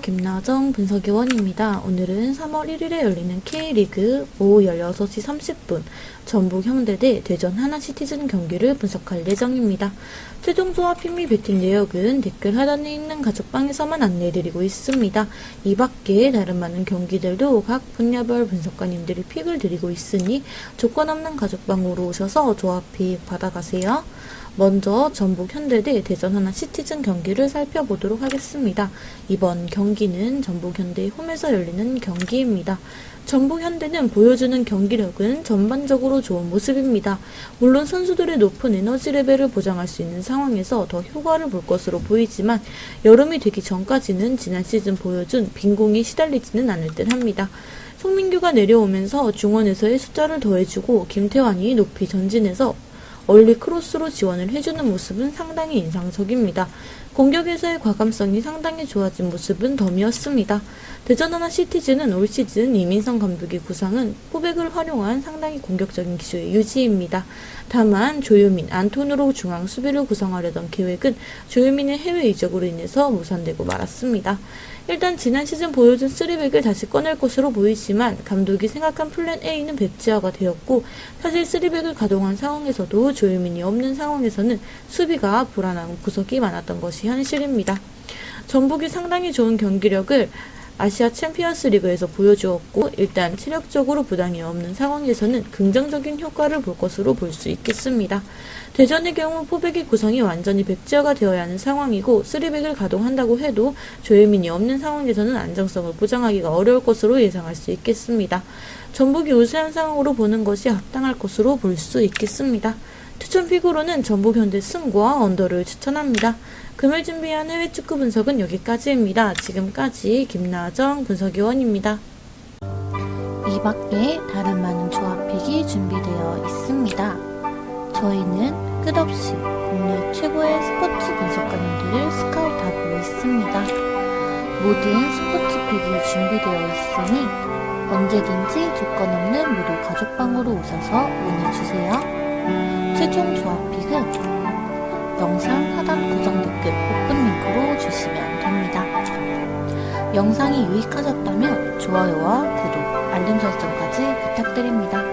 김나정 분석위원입니다. 오늘은 3월 1일에 열리는 K리그 오후 16시 30분 전북 현대 대 대전 하나시티즌 경기를 분석할 예정입니다. 최종 조합 핑미 배팅 내역은 댓글 하단에 있는 가족방에서만 안내해드리고 있습니다. 이 밖에 다른 많은 경기들도 각 분야별 분석가님들이 픽을 드리고 있으니 조건 없는 가족방으로 오셔서 조합 픽 받아가세요. 먼저 전북 현대대 대전 하나 시티즌 경기를 살펴보도록 하겠습니다. 이번 경기는 전북 현대의 홈에서 열리는 경기입니다. 전북 현대는 보여주는 경기력은 전반적으로 좋은 모습입니다. 물론 선수들의 높은 에너지 레벨을 보장할 수 있는 상황에서 더 효과를 볼 것으로 보이지만 여름이 되기 전까지는 지난 시즌 보여준 빈공에 시달리지는 않을 듯 합니다. 송민규가 내려오면서 중원에서의 숫자를 더해주고 김태환이 높이 전진해서 얼리 크로스로 지원을 해주는 모습은 상당히 인상적입니다. 공격에서의 과감성이 상당히 좋아진 모습은 덤이었습니다. 대전 하나 시티즈는 올 시즌 이민성 감독의 구상은 포백을 활용한 상당히 공격적인 기조의 유지입니다. 다만 조유민, 안톤으로 중앙 수비를 구성하려던 계획은 조유민의 해외 이적으로 인해서 무산되고 말았습니다. 일단 지난 시즌 보여준 3백을 다시 꺼낼 것으로 보이지만 감독이 생각한 플랜 A는 백지화가 되었고 사실 3백을 가동한 상황에서도 조유민이 없는 상황에서는 수비가 불안한 구석이 많았던 것이 현실입니다. 전북이 상당히 좋은 경기력을 아시아 챔피언스 리그에서 보여주었고 일단 체력적으로 부담이 없는 상황에서는 긍정적인 효과를 볼 것으로 볼 수 있겠습니다. 대전의 경우 포백의 구성이 완전히 백지화가 되어야 하는 상황이고 3백을 가동한다고 해도 조혜민이 없는 상황에서는 안정성을 보장하기가 어려울 것으로 예상할 수 있겠습니다. 전북이 우세한 상황으로 보는 것이 합당할 것으로 볼 수 있겠습니다. 추천 픽으로는 전북 현대 승과 언더를 추천합니다. 금일 준비한 해외 축구 분석은 여기까지입니다. 지금까지 김나정 분석위원입니다. 이 밖에 다른 많은 조합픽이 준비되어 있습니다. 저희는 끝없이 국내 최고의 스포츠 분석가님들을 스카우트하고 있습니다. 모든 스포츠 픽이 준비되어 있으니 언제든지 조건 없는 무료 가족방으로 오셔서 문의주세요. 최종 조합픽은 영상 하단 고정 댓글 오픈 링크로 주시면 됩니다. 영상이 유익하셨다면 좋아요와 구독, 알림 설정까지 부탁드립니다.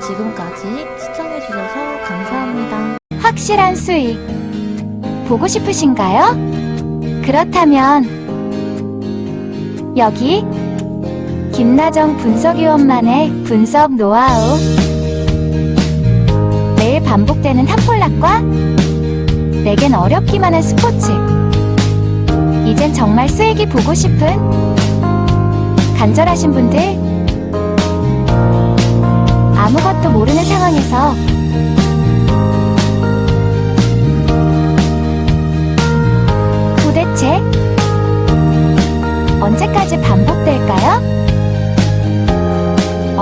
지금까지 시청해주셔서 감사합니다. 확실한 수익 보고 싶으신가요? 그렇다면 여기 김나정 분석위원만의 분석 노하우 반복되는 탐폴락과 내겐 어렵기만 한 스포츠. 이젠 정말 수익이 보고 싶은 간절하신 분들 아무것도 모르는 상황에서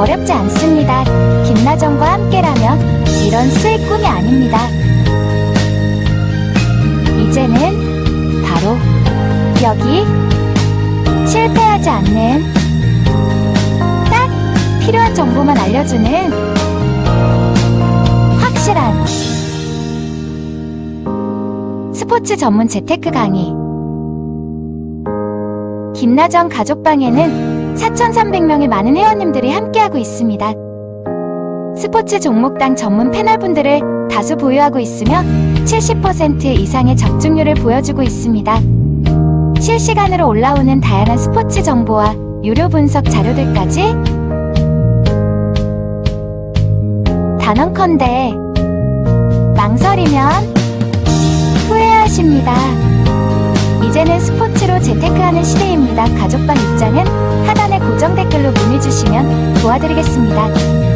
어렵지 않습니다. 김나정과 함께라면 이런 수익 꿈이 아닙니다. 이제는 바로 여기 실패하지 않는 딱 필요한 정보만 알려주는 확실한 스포츠 전문 재테크 강의 김나정 가족방에는 4,300명의 많은 회원님들이 함께하고 있습니다. 스포츠 종목당 전문 패널분들을 다수 보유하고 있으며 70% 이상의 적중률을 보여주고 있습니다. 실시간으로 올라오는 다양한 스포츠 정보와 유료 분석 자료들까지 단언컨대 망설이면 후회하십니다. 이제는 스포츠로 재테크하는 시대입니다. 가족방 입장은 주시면 도와드리겠습니다.